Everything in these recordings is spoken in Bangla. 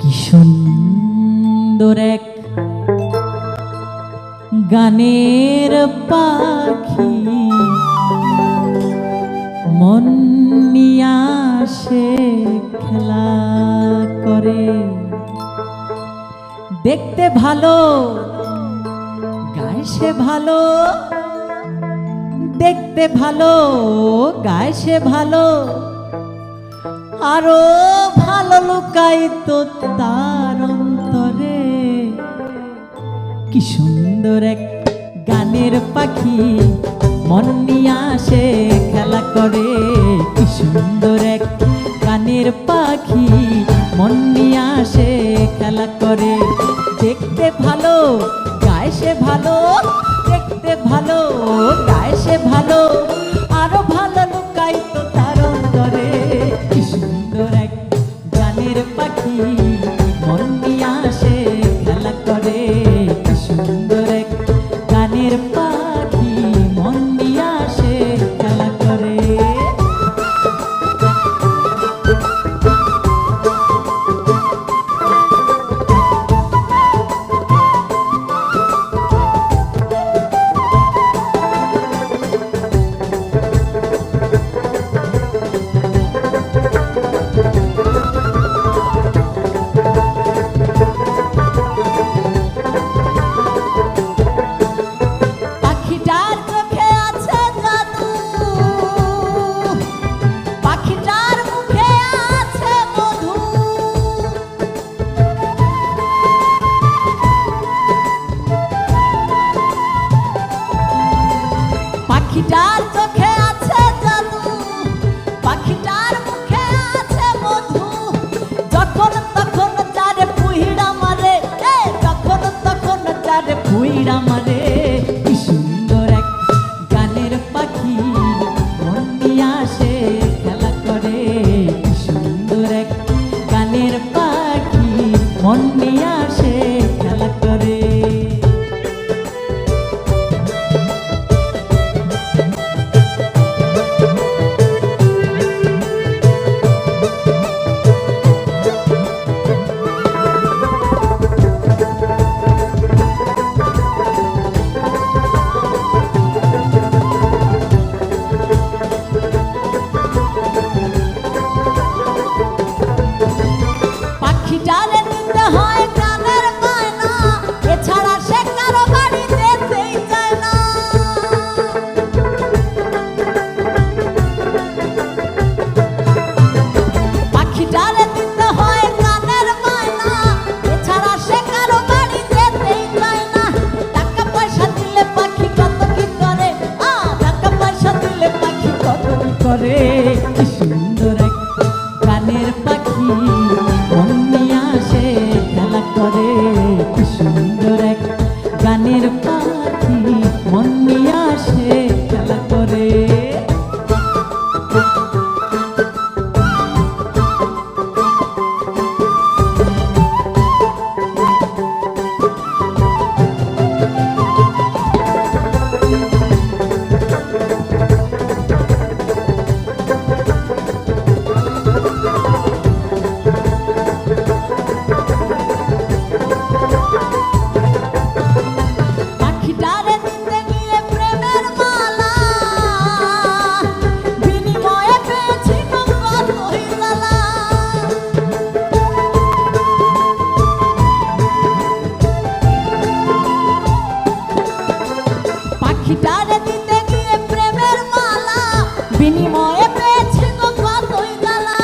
কি সুন্দর এক গানের পাখি। মন নিয়ে আসে খেলা করে। দেখতে ভালো, গায়ে সে ভালো। দেখতে ভালো, গায়ে সে ভালো। আরও ভালো লুকাই তো তার অন্তরে। কি সুন্দর এক গানের পাখি। মন নিয়ে আসে খেলা করে। পাখিটার চোখে আছে জাদু, পাখিটার মুখে আছে মধু। যখন তখন চারে পুইড়া মারে যখন তখন চারে পুইড়া মারে। পাখিটারে দিতে গিয়ে প্রেমের মালা, বিনিময়ে পেয়েছি কতই জ্বালা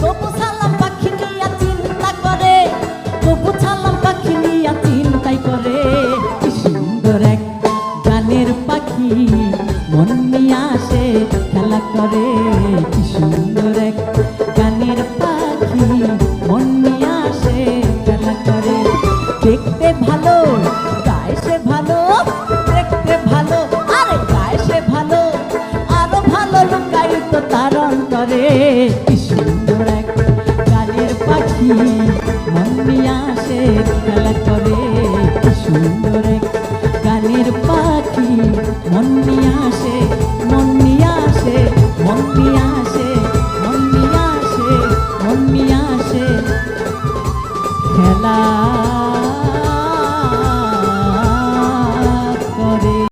তবু সালাম পাখি নিয়া চিন্তা করে, তবু সালাম পাখি নিয়া চিন্তাই করে। সুন্দর এক গানের পাখি, মন নিয়ে আসে খেলা করে। কি সুন্দর পাখি মন